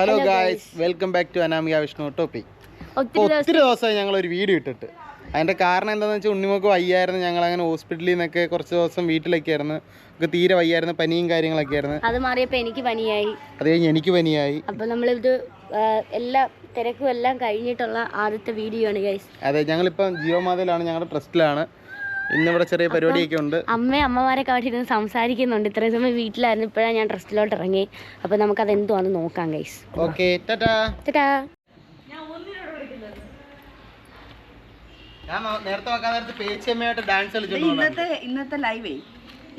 Hello guys welcome back to Anamika Vishnu topic ഒത്തിരി ദിവസം ദിവസമായി ഞങ്ങൾ ഒരു വീഡിയോ ഇട്ടിട്ട്. അതിന്റെ കാരണം എന്താണെന്ന് വെച്ചാൽ ഉണ്ണിമോക്ക് വയ്യായിരുന്നു. ഞങ്ങൾ അങ്ങനെ ഹോസ്പിറ്റലിൽ നിന്നൊക്കെ കുറച്ച് ദിവസം വീട്ടിലൊക്കെ ആയിരുന്നു. ഒക്കെ തീരെ വയ്യായിരുന്നു. പനിയും കാര്യങ്ങളൊക്കെ ആയിരുന്നു. അത് മാറിയപ്പോൾ എനിക്ക് പനിയായി. അത് കഴിഞ്ഞ് എനിക്ക് പനിയായി. അപ്പോൾ നമ്മളിത് എല്ലാ തിരക്കും എല്ലാം കഴിഞ്ഞിട്ടുള്ള ആദ്യത്തെ വീഡിയോ ആണ് ഗൈസ് അതെ ഞങ്ങളിപ്പം ജിയോമാതയിലാണ് ഞങ്ങളുടെ ട്രസ്റ്റിലാണ്. ഇന്നിവിടെ ചെറിയ പരിപാടിയൊക്കെ ഉണ്ട്. അമ്മയും അമ്മമാരെ കാട്ടിരുന്ന് സംസാരിക്കുന്നുണ്ട്. ഇത്രയും സമയം വീട്ടിലായിരുന്നു ഇപ്പോഴാണ് ഞാൻ ട്രസ്റ്റിലോട്ട് ഇറങ്ങി. അപ്പോൾ നമുക്കത് എന്തുവാന്ന് നോക്കാം ഗൈസ് ഓക്കെ ടാറ്റാ. ഞാൻ നേരത്തെ വെക്കാൻ നേരത്തെ പേച്ചമ്മയായിട്ട് ഡാൻസ് കളിച്ചിട്ടുണ്ട് ഇന്നത്തെ ഇന്നത്തെ ലൈവേ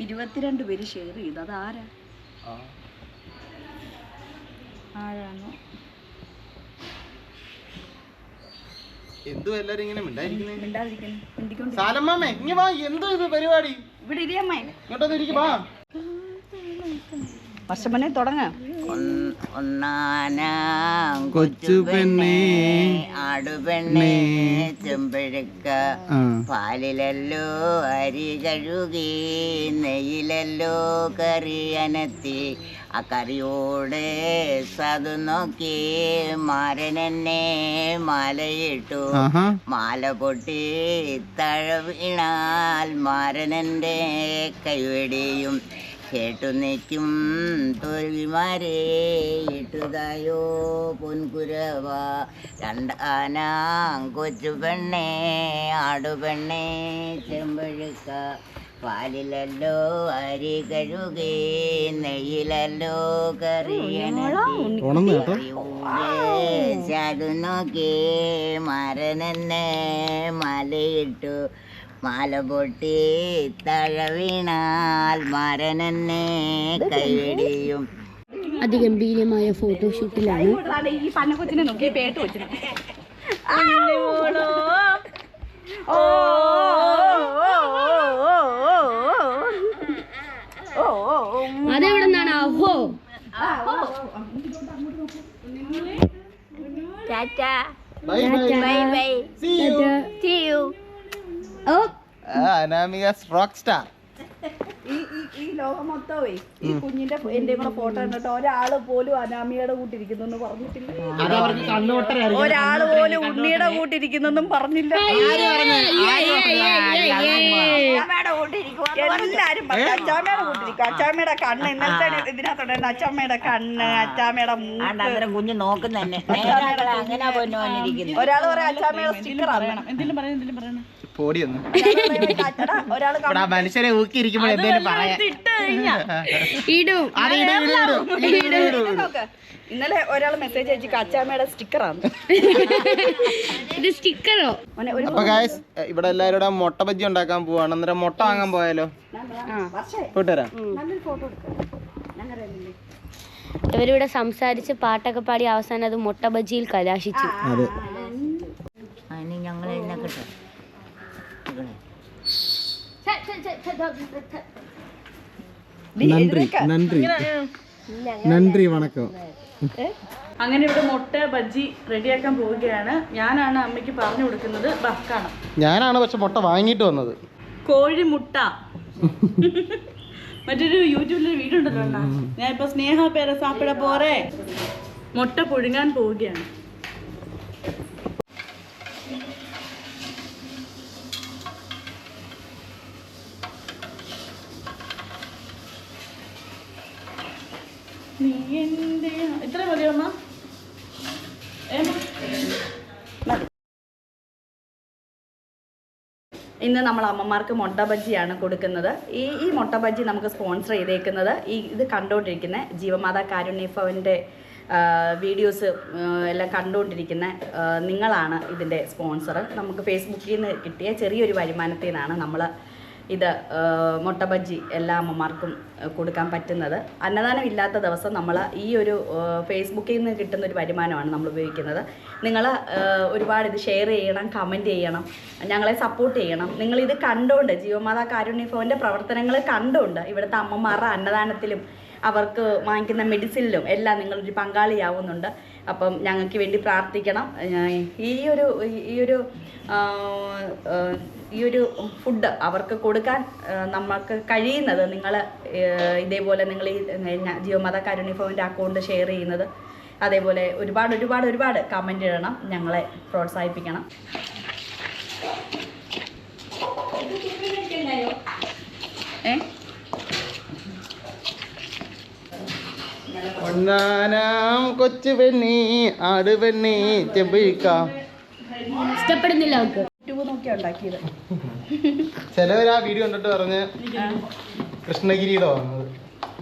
ഇരുപത്തിരണ്ട് പേര് ഷെയർ ചെയ്തു. അത് ആരാ ആരാണോ എന്തോ എല്ലാരും ഇങ്ങനെ മിണ്ടായിരിക്കുന്നേ സാലമ്മാമേ ഇങ്ങ വാ എന്തോ ഇത് പരിപാടി? ഇവിടെ ഇരിയമ്മേ ഇങ്ങോട്ടൊന്ന് ഇരിക്കും വാ. വർഷമനെ തുടങ്ങ. കൊച്ചു പെണ്ണേ ആടുപെണ്ണേ ചെമ്പഴുക്ക പാലിലല്ലോ അരി കഴുകി നെയ്യിലല്ലോ കറി അനത്തി ആ സത് നോക്കി മാരനെന്നെ മാലയിട്ടു. മാല പൊട്ടി തഴ വീണാൽ മാരനെന്റെ കൈവെടിയും കേട്ടു നിൽക്കും തോൽവിമാരെ ഇട്ടുതായോ പൊൻകുരവ. രണ്ടാനാം കൊച്ചു പെണ്ണേ ആടുപെണ്ണേ ചെമ്പഴുക്ക. പാലിലല്ലോ അരി കഴുകേ നെയ്യിലല്ലോ നോക്കി മരനെന്നെ മലയിട്ടു മാല പൊട്ടി തഴവീണാൽ മരനെന്നെ കൈയടിയും. അതിഗംഭീരമായ ഫോട്ടോഷൂട്ടിലാണ്. ഈ പന്ന കൊച്ചിനെ നോക്കി പേട്ട് വെച്ചിട്ട് അതെവിടെ നിന്നാണ് അഹോ ബൈ ബൈ See you. ഓ ആ, അനാമിക റോക്ക് സ്റ്റാർ ഈ ഈ ഈ ലോകം മൊത്തമേ ഈ കുഞ്ഞിന്റെ എന്റെ കൂടെ ഫോട്ടോ കണ്ടിട്ട് ഒരാൾ പോലും അനാമിയുടെ കൂട്ടിരിക്കുന്നു എന്ന് പറഞ്ഞിട്ടില്ല ഒരാൾ പോലും ഉണ്ണിയുടെ കൂട്ടിരിക്കുന്നെന്നും പറഞ്ഞില്ല. എല്ലാരും പറഞ്ഞു അച്ചാമ്മയുടെ കൂട്ടിരിക്കും. അച്ചാമ്മയുടെ കണ്ണ് ഇന്നലത്തെ ഇതിനകത്തുണ്ടായിരുന്നു. അച്ചാമ്മയുടെ കണ്ണ് അച്ചാമ്മയുടെ മൂക്ക്. അന്നേരം കുഞ്ഞ് ഒരാൾ പറയാം അച്ചാമ്മയുടെ സ്റ്റിക്കർ അറിയണം എന്തെങ്കിലും പറയണം എന്തെങ്കിലും പറയണം. പോടിയൊന്ന്. മനുഷ്യരെ ഊക്കിയിരിക്കുമ്പോൾ എന്തേലും പറയാം. ഇടും. ഇന്നലെ ഒരാൾ മെസ്സേജ് അയച്ചു കച്ചാമ്മയുടെ സ്റ്റിക്കറാണ് ഇത് സ്റ്റിക്കറോ അപ്പൊ ഗായസ് ഇവിടെ എല്ലാവരും കൂടെ മുട്ട ബജ്ജി ഉണ്ടാക്കാൻ പോവാണ്. അന്നേരം മുട്ട വാങ്ങാൻ പോയാലോ? പോയിട്ട് വരാം. ഇവരിവിടെ സംസാരിച്ച് പാട്ടൊക്കെ പാടി അവസാനം അത് മുട്ട ബജിയിൽ കലാശിച്ചു. അതെ അതിന് ഞങ്ങൾ എന്നെ കിട്ടും. നന്ദി നന്ദി. നന്ദി വണക്കം. അങ്ങനെ ഇവിടെ മുട്ട ബജ്ജി റെഡിയാക്കാൻ പോവുകയാണ്. ഞാനാണ് അമ്മയ്ക്ക് പറഞ്ഞു കൊടുക്കുന്നത് ബക്കാണ് ഞാനാണ് പക്ഷെ മുട്ട വാങ്ങിയിട്ട് വന്നത്. കോഴി മുട്ട മറ്റൊരു യൂട്യൂബിലൊരു വീഡിയോ ഉണ്ടല്ലോ അണ്ണാ. ഞാൻ ഇപ്പൊ സ്നേഹ പേരെ സാപ്പിട പോരെ. മുട്ട പുഴുങ്ങാൻ പോവുകയാണ്. നീ ഇത്ര മതിയോ അമ്മ. ഇന്ന് നമ്മൾ അമ്മമാർക്ക് മുട്ട ബജ്ജിയാണ് കൊടുക്കുന്നത്. ഈ ഈ മുട്ട ബജ്ജി നമുക്ക് സ്പോൺസർ ചെയ്തേക്കുന്നത് ഈ ഇത് കണ്ടുകൊണ്ടിരിക്കുന്ന ജീവമാതാ കാരുണ്യ ഭവന്റെ വീഡിയോസ് എല്ലാം കണ്ടുകൊണ്ടിരിക്കുന്ന നിങ്ങളാണ് ഇതിന്റെ സ്പോൺസർ. നമുക്ക് ഫേസ്ബുക്കിൽ നിന്ന് കിട്ടിയ ചെറിയൊരു വരുമാനത്തിൽ നിന്നാണ് നമ്മൾ ഇത് മുട്ട ബജ്ജി എല്ലാ അമ്മമാർക്കും കൊടുക്കാൻ പറ്റുന്നത്. അന്നദാനം ഇല്ലാത്ത ദിവസം നമ്മൾ ഈ ഒരു ഫേസ്ബുക്കിൽ നിന്ന് കിട്ടുന്ന ഒരു വരുമാനമാണ് നമ്മൾ ഉപയോഗിക്കുന്നത്. നിങ്ങൾ ഒരുപാട് ഇത് ഷെയർ ചെയ്യണം കമന്റ് ചെയ്യണം ഞങ്ങളെ സപ്പോർട്ട് ചെയ്യണം. നിങ്ങളിത് കണ്ടുകൊണ്ട് ജീവമാതാ കാരുണ്യ ഭവന്റെ പ്രവർത്തനങ്ങൾ കണ്ടുകൊണ്ട് ഇവിടുത്തെ അമ്മമാരുടെ അന്നദാനത്തിലും അവർക്ക് വാങ്ങിക്കുന്ന മെഡിസിനിലും എല്ലാം നിങ്ങളൊരു പങ്കാളിയാവുന്നുണ്ട്. അപ്പം ഞങ്ങൾക്ക് വേണ്ടി പ്രാർത്ഥിക്കണം. ഈ ഒരു ഈ ഒരു ഈ ഒരു ഫുഡ് അവർക്ക് കൊടുക്കാൻ നമുക്ക് കഴിയുന്നത് നിങ്ങൾ ഇതേപോലെ നിങ്ങൾ ഈ ജീവമാതാ കാരുണ്യ ഭവന്റെ അക്കൗണ്ട് ഷെയർ ചെയ്യുന്നത്. അതേപോലെ ഒരുപാട് ഒരുപാട് ഒരുപാട് കമന്റ് ഇടണം. ഞങ്ങളെ പ്രോത്സാഹിപ്പിക്കണം. ഏ? ഒന്നാനാം കൊച്ചു പെണ്ണി ആട് പെണ്ണി ചെമ്പഴിക്കാം. ഇഷ്ടപ്പെടുന്നില്ല അവർക്ക് ചിലവർ ആ വീഡിയോ കണ്ടിട്ട് പറഞ്ഞ് കൃഷ്ണഗിരിയുടെ വന്നത്.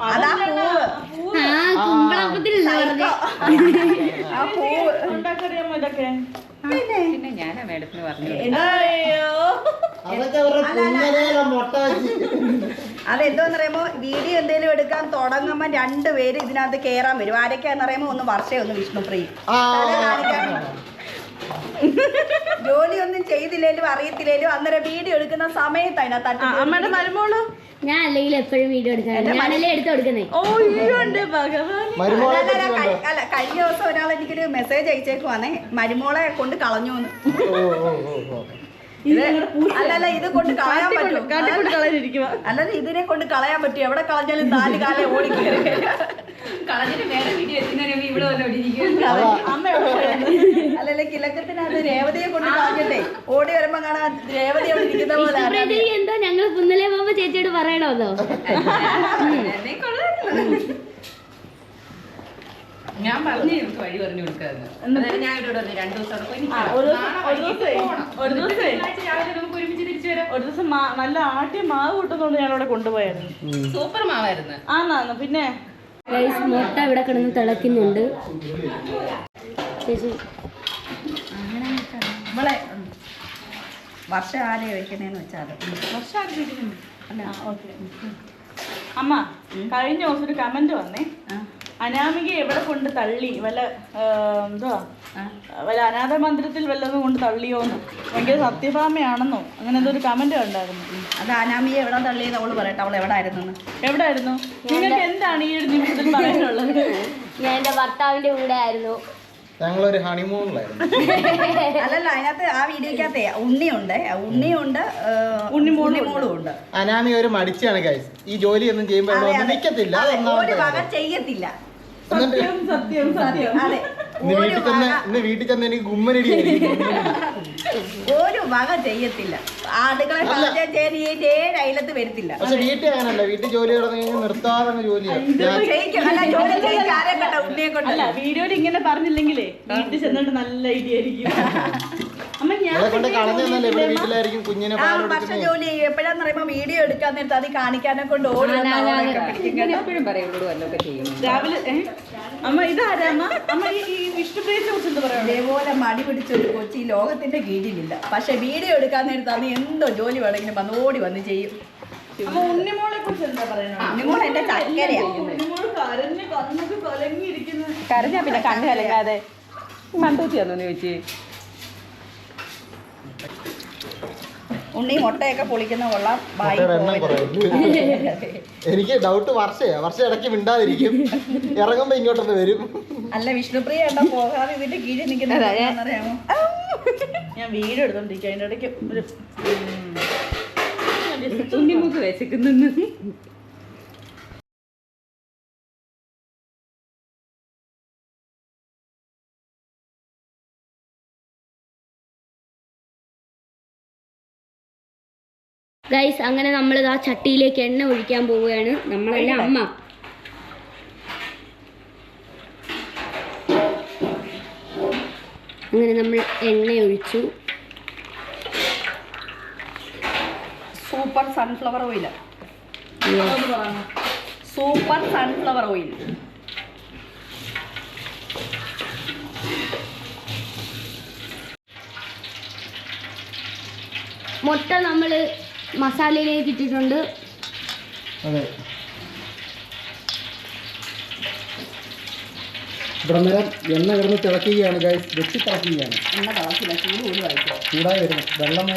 ആ കുമ്പളപ്പത്തിൽ പൂവ്. ഉണ്ടാക്കറിയാമോ ഇതൊക്കെ? പിന്നെ? ഞാനാ മേഡത്തിന് പറഞ്ഞു അതെന്തോന്ന് പറയുമ്പോ വീഡിയോ എന്തെങ്കിലും എടുക്കാൻ തുടങ്ങുമ്പോ രണ്ടുപേര് ഇതിനകത്ത് കേറാൻ വരും. ആരൊക്കെയാന്ന് പറയുമ്പോ ഒന്ന് വർഷേ ഒന്ന് വിഷ്ണുപ്രിയ ജോലിയൊന്നും ജോലി ഒന്നും ചെയ്തില്ലേലും അറിയത്തില്ലേലും അന്നേരം വീഡിയോ എടുക്കുന്ന സമയത്ത് അതിനകത്ത് അമ്മയുടെ മരുമോൾ? ഞാൻ അല്ലെങ്കിൽ എപ്പോഴും വീഡിയോ എടുക്കാൻ ഞാനല്ലേ എടുത്ത് കൊടുക്കുന്നേ? ഓ മരുമോളെ അല്ല, അല്ല, കഴി- അല്ല കഴിഞ്ഞ ദിവസം ഒരാൾ എനിക്കൊരു മെസ്സേജ് അയച്ചേക്കുവാണേ മരുമോളെ കൊണ്ട് കളഞ്ഞു എന്ന്. ഓ ഓ ഓ. അല്ലല്ല ഇത് കൊണ്ട് കളയാൻ പറ്റും അല്ലാതെ ഇതിനെ കൊണ്ട് കളയാൻ പറ്റും എവിടെ കളഞ്ഞാലും നാല് കാലം ഓടി അല്ലല്ല കിലക്കത്തിനകത്ത് രേവതിയെ കൊണ്ട് കളഞ്ഞിട്ടേ ഓടി വരുമ്പോ കാണാൻ രേവതി അവിടെ ഇരിക്കുന്ന പോലെ എന്തോ ഞങ്ങൾ കുന്നലെ പോകുമ്പോ ചേച്ചിയോട് പറയണമല്ലോ ഞാൻ പറഞ്ഞു എനിക്ക് വഴി പറഞ്ഞു കൊടുക്കാന്ന് ഞാൻ ഇവിടെ വന്നു രണ്ടു ദിവസം പോയി ആ, നിൽക്കാം. ഒരു ദിവസം- ഒരുമിച്ച് തിരിച്ചു വരാം. ഒരു ദിവസം നല്ല ആട്ടിയ മാവ് കൂട്ടുന്നോണ്ട് ഞാൻ അവിടെ കൊണ്ടുപോയായിരുന്നു സൂപ്പർ മാവായിരുന്നു. ആന്നാന്ന് പിന്നെ? മുട്ട ഇവിടെ കിടന്ന് തിളക്കുന്നുണ്ട് ചേച്ചി. നമ്മളെ വർഷം ആരെയാ വെക്കണേന്ന് വെച്ചാൽ ആ, ഓക്കേ. അമ്മ കഴിഞ്ഞ ദിവസം ഒരു കമന്റ് വന്നേ. അനാമിക എവിടെ കൊണ്ട് തള്ളി? വല്ല എന്തുവാ? വല്ല അനാഥ മന്ദിരത്തിൽ വല്ലതും കൊണ്ട് തള്ളിയോന്ന് ഭയങ്കര സത്യഭാമയാണെന്നോ? അങ്ങനെ എന്തോ ഒരു കമന്റ് ഉണ്ടായിരുന്നു. അത് അനാമിക എവിടെ തള്ളിയത് അവൾ പറയട്ടെ. അവൾ എവിടെ ആയിരുന്നു എവിടെ ആയിരുന്നു നിങ്ങൾക്ക് എന്താണ് ഈ ഒരു നിമിഷത്തിൽ പറയാനുള്ളത്? ഞാൻ എന്റെ ഭർത്താവിന്റെ കൂടെ ആയിരുന്നു. ഞങ്ങളൊരു ഹണിമൂണിലായിരുന്നു. അല്ലല്ല അതിനകത്ത് ആ വീഡിയോക്കകത്തെ ഉണ്ണിയുണ്ട്. ഉണ്ണിയുണ്ട് ഉണ്ണിമോളും ഉണ്ട്. അനാമി ഒരു മടിച്ചാണ് ഗൈസ് ഈ ജോലിയൊന്നും ചെയ്യുമ്പോൾ നിൽക്കത്തില്ല ഒരു വക. ചെയ്യത്തില്ല. സത്യം സത്യം സത്യം. അതെ ഇന്ന് വീട്ടിൽ ചെന്ന് വക ഇന്ന് വീട്ടിൽ ചെന്ന് എനിക്ക് ഗുമ്മനടി ഒരു വക ചെയ്യത്തില്ല. ആടുകളെ പാചകം ചെയ്യാൻ ഏഴ് അയലത്ത് വരത്തില്ല. പക്ഷെ വീട്ടിൽ അങ്ങനല്ല. വീട്ടിൽ ജോലി കിടന്നു കഴിഞ്ഞാൽ നിർത്താതെ ജോലിയാണ് വീഡിയോയിൽ ഇങ്ങനെ പറഞ്ഞില്ലെങ്കിലേ വീട്ടിൽ ചെന്നിട്ട് നല്ല ഐഡിയ ആയിരിക്കും കൊണ്ട് ജോലി എപ്പോഴാന്ന് പറയുമ്പോ വീഡിയോ എടുക്കാൻ നേരത്തെ അത് കാണിക്കാനെ കൊണ്ട്. എപ്പോഴും പറയുള്ളൂ വല്ലതൊക്കെ ചെയ്യും രാവിലെ അമ്മ ഇതാരാ? അമ്മ ഈ ഈ വിഷ്ണുപ്രിയെ കുറിച്ച് എന്താ പറയാ? ഇതേപോലെ മടി പിടിച്ചൊരു കൊച്ചി ലോകത്തിന്റെ കീഴിലില്ല. പക്ഷെ വീഡിയോ എടുക്കാൻ നേരത്തെ അത് എന്തോ ജോലി വേണമെങ്കിലും വന്ന് ഓടി വന്ന് ചെയ്യും. ഉണ്ണിമോളെ കുറിച്ച് എന്താ പറയുന്നത് ഉണ്ണിമോൾ എന്റെ ചക്കരയാ. ഉണ്ണിമോൾ കരഞ്ഞ് കണ്ണൊക്കെ കലങ്ങിയിരിക്കുന്നു. കരഞ്ഞാ പിന്നെ കണ്ണു കലങ്ങാതെ. മണ്ടൂത്തി വന്നു ചോദിച്ചു? ഉണ്ണി മുട്ടയൊക്കെ പൊളിക്കുന്ന കൊള്ളാം. ബായി എനിക്ക് ഡൗട്ട് വർഷയാ വർഷ ഇടയ്ക്ക് മിണ്ടാതിരിക്കും. ഇറങ്ങുമ്പോ ഇങ്ങോട്ടൊന്ന് വരും. അല്ല വിഷ്ണുപ്രിയ ഏട്ടാ പോകാതെ ഇതിന്റെ കീഴിൽ നിൽക്കുന്നറിയാമോ ഞാൻ വീട് എടുത്തോണ്ടിരിക്കും അതിന്റെ ഇടയ്ക്ക് ഒരു ഉണ്ണിമുക്ക് വിശക്കുന്നു ഗൈസ് അങ്ങനെ നമ്മൾ ആ ചട്ടിയിലേക്ക് എണ്ണ ഒഴിക്കാൻ പോവുകയാണ്. നമ്മളല്ല അമ്മ. അങ്ങനെ നമ്മൾ എണ്ണ ഒഴിച്ചു. Super sunflower oil super sunflower oil മുട്ട നമ്മൾ മസാലയിലേക്ക് ഇട്ടിട്ടുണ്ട്. അതെ. ഇവിടെ നേരം എണ്ണ കിടന്ന് തിളക്കുകയാണ് ഗൈസ് വെച്ച് തിളക്കുകയാണ്. എണ്ണ തിളക്കില്ല ചൂട് ആയിക്കോ ചൂടായി വരുന്നു വെള്ളം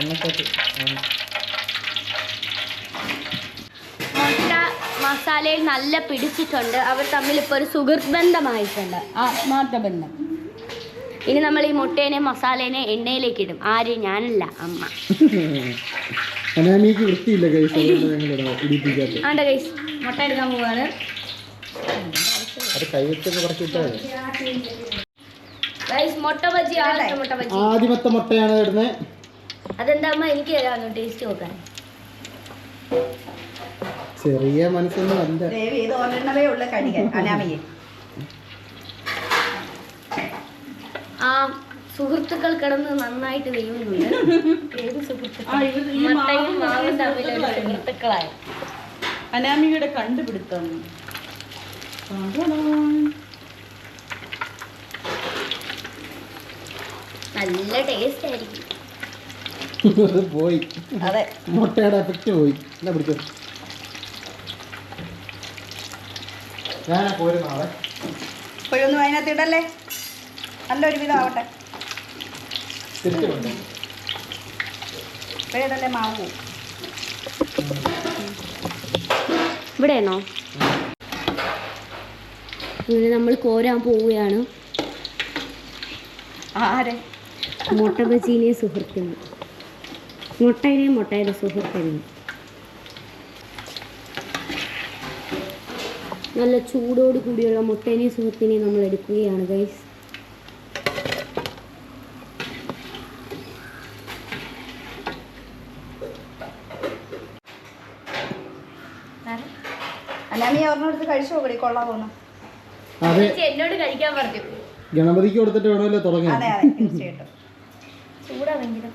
എണ്ണക്കോട്ട് മസാലയിൽ നല്ല പിടിച്ചിട്ടുണ്ട്. അവർ തമ്മിൽ ഇപ്പോൾ ഒരു സുഹൃത്ത് ബന്ധമായിട്ടുണ്ട് ആത്മാർത്ഥ ബന്ധം ഇനി നമ്മൾ ഈ മുട്ടേനെ മസാലേനെ എണ്ണയിലേക്ക് ഇടും. ആര് ഞാനല്ല അമ്മ. അനാമിക്ക് വൃത്തിയില്ല ഗൈസ് അതുകൊണ്ട് ഞങ്ങൾ ഇടിപ്പിക്കാത്ത ആണ്ട ഗൈസ് മുട്ട എടുക്കാൻ പോവാണ്. അത് കൈവച്ചൊക്കെ കുറച്ചിട്ട് ഗൈസ് മുട്ട ബജി ആദ്യത്തെ മുട്ട ബജി ആദ്യമത്തെ മുട്ടയാണ് ഇടുന്നത് അതെന്താ അമ്മ? എനിക്ക് തരാമോ? ടേസ്റ്റ് നോക്കാൻ. ചെറിയ മനസ്സൊന്നും അല്ല. ദേവി ഇത് ഉള്ള കടിക്കാൻ. അനാമിയെ ആ സുഹൃത്തുക്കൾ കിടന്ന് നന്നായിട്ട് വെയ്യുന്നുണ്ട് ഏത് മുട്ടയും മാവും തമ്മിലുള്ള സുഹൃത്തുക്കളായി. അനാമികയുടെ കണ്ടുപിടുത്തം. നല്ല ടേസ്റ്റ് ആയിരിക്കും. പോയി. അതെ. മുട്ടയുടെ എഫക്റ്റ് പോയി. എന്നാ പിടിച്ചോ? ഞാനാ പോരും നാളെ. പോയി ഒന്നും അതിനകത്ത് ഇടല്ലേ? നല്ലൊരു വിധം ആവട്ടെ തിരിച്ചു കൊണ്ടു പോയി ഇടല്ലേ മാവ് പോവും ഇവിടെയാണോ? ഇവിടെ നമ്മൾ കോരാൻ പോവുകയാണ്. ആരെ? മുട്ട ബജീനെ സുഹൃത്തിനെ മുട്ടയിനെ മുട്ടയുടെ സുഹൃത്തിന് നല്ല ചൂടോട് കൂടിയുള്ള മുട്ടേനെയും സുഹൃത്തിനെയും നമ്മൾ എടുക്കുകയാണ് ഗൈസ് അനാമിയെ ഒരെണ്ണം എടുത്ത് കഴിച്ചു നോക്കടി കൊള്ളാമോന്ന് അതെ. എന്നോട് കഴിക്കാൻ പറഞ്ഞു. ഗണപതിക്ക് കൊടുത്തിട്ട് വേണമല്ലോ തുടങ്ങാൻ. അതെ അതെ തീർച്ചയായിട്ടും. ചൂടാ ഭയങ്കര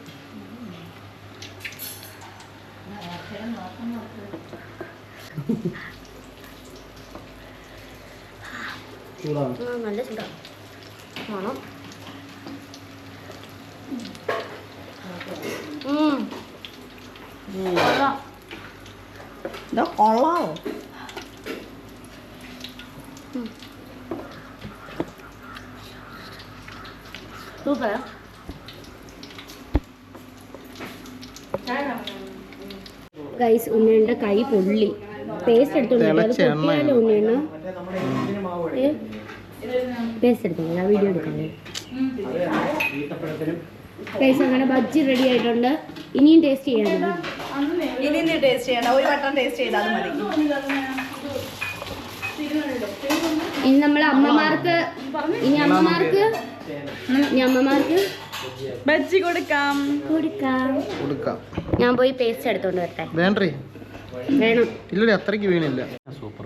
ചൂടാണ്? ആ, നല്ല ചൂടാ. മണം ഉം. കൊള്ളാം. ഇതോ കൊള്ളാമോ സൂപ്പറാ. ഗൈസ് ഉണ്ണിയുടെ കൈ പൊള്ളി. പേസ്റ്റ് എടുത്തോണ്ട് ഉണ്ണിയാണ് പേസ്റ്റ് എടുത്തോണ്ട് ഞാൻ വീഡിയോ എടുക്കാം. ഗൈസ് അങ്ങനെ ബജ്ജി റെഡി ആയിട്ടുണ്ട്. ഇനിയും ടേസ്റ്റ് ചെയ്യാനുണ്ട് ഇനിയും ടേസ്റ്റ് ചെയ്യണ്ട. ഒരു വട്ടം ടേസ്റ്റ് ചെയ്താലും മതി. ഇനി നമ്മൾ അമ്മമാർക്ക് ഇനി അമ്മമാർക്ക് ഇനി അമ്മമാർക്ക് ബജ്ജി കൊടുക്കാം. കൊടുക്കാം. കൊടുക്കാം. ഞാൻ പോയി പേസ്റ്റ് എടുത്തോണ്ട് വരട്ടെ. വേണ്ടേ? വേണം. ഇല്ലടി അത്രയ്ക്ക് വീണില്ല. സൂപ്പർ.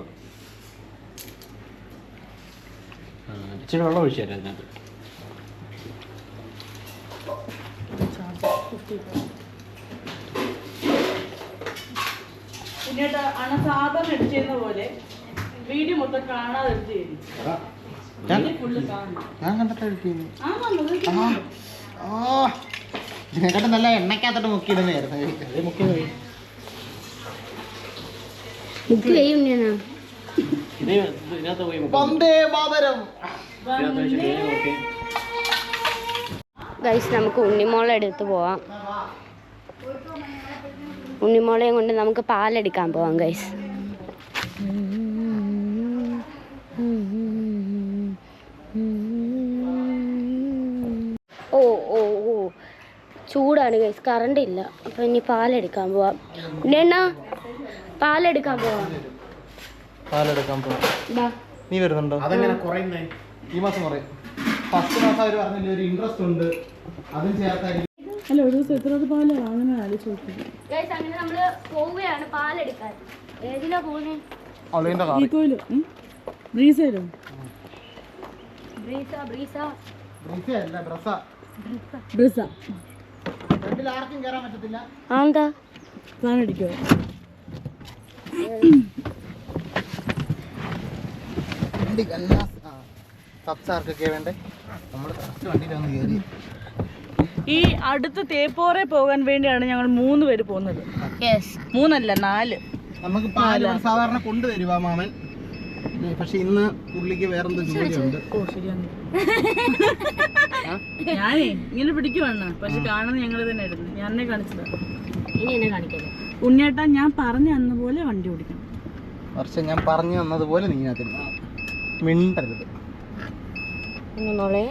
ഇച്ചിരി വെള്ളം ഒഴിച്ചു തരാം അതിനകത്ത് പിന്നീട് അണ സാധാരണ ചെയ്യുന്ന പോലെ വീഡിയോ മൊത്തം കാണാതെ ഞാൻ കണ്ടിട്ട് ഇതിനെക്കാട്ടും നല്ല എണ്ണക്കകത്തോട്ട് മുക്കിയിടുന്നായിരുന്നു അത് മുക്കി മുക്ക്. ഗൈസ് നമുക്ക് ഉണ്ണിമോളെ എടുത്ത് പോവാം. ഉണ്ണിമോളെയും കൊണ്ട് നമുക്ക് പാലെടുക്കാൻ പോവാം ഗൈസ് ഓ ഓ ഓ ചൂടാണ് ഗൈസ് കറണ്ട് ഇല്ല. അപ്പം ഇനി പാലെടുക്കാൻ പോവാം. ഉണ്ണിയണ്ണ പാലെടുക്കാൻ പോവാം. പാലെടുക്കാൻ ബാ നീ വരുന്നുണ്ടോ? അതെങ്ങനെ കുറയുന്നേ? ഈ മാസം കുറയും. ഫസ്റ്റ് മാസം അവർ പറഞ്ഞില്ല ഒരു ഇൻട്രസ്റ്റ് ഉണ്ട്. അതും ചേർത്തായിരിക്കും. അല്ല ഒരു ദിവസം എത്ര പാൽ വാങ്ങുന്ന ആലോചിച്ച് അങ്ങനെ നമ്മൾ പോവുകയാണ് പാലെടുക്കാൻ ഏതിനാ പോകുന്നത് ബ്രീസയിലും? ബ്രീസ ബ്രീസ. അല്ല ഡ്രസ്സാ ബ്രിസ. ആർക്കും കയറാൻ പറ്റത്തില്ല. എന്താ ഈ അടുത്ത തേപ്പോറെ പോകാൻ വേണ്ടിയാണ് ഞങ്ങൾ മൂന്ന് പേര് പോകുന്നത്. യെസ് മൂന്നല്ല നാല്. നമുക്ക് പാൽ സാധാരണ കൊണ്ടുവരുവാ മാമൻ. പക്ഷെ ഇന്ന് പുള്ളിക്ക് വേറെന്തോ ജോലിയുണ്ട് ഓ ശരിയാണ്. ഞാനേ ഇങ്ങനെ പിടിക്കുവാണ്. പക്ഷെ കാണുന്നത് ഞങ്ങൾ തന്നെ ആയിരുന്നു. ഞാൻ തന്നെ കാണിച്ചതാ. ഇനി എന്നെ കാണിക്കല്ലേ ഉണ്ണിയേട്ടാ ഞാൻ പറഞ്ഞു അന്ന് പോലെ വണ്ടി ഓടിക്കണം. പക്ഷെ ഞാൻ പറഞ്ഞു തന്നതുപോലെ നീ അതിന് മിണ്ടരുത് കുഞ്ഞുമോളെ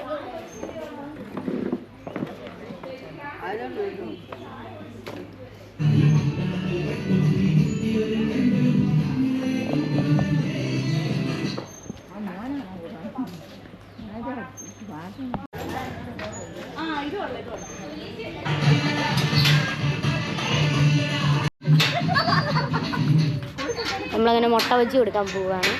ആ ഇത് കൊള്ളാം ഇത് കൊള്ളാം നമ്മളങ്ങനെ മുട്ട വെച്ച് കൊടുക്കാൻ പോവുകയാണ്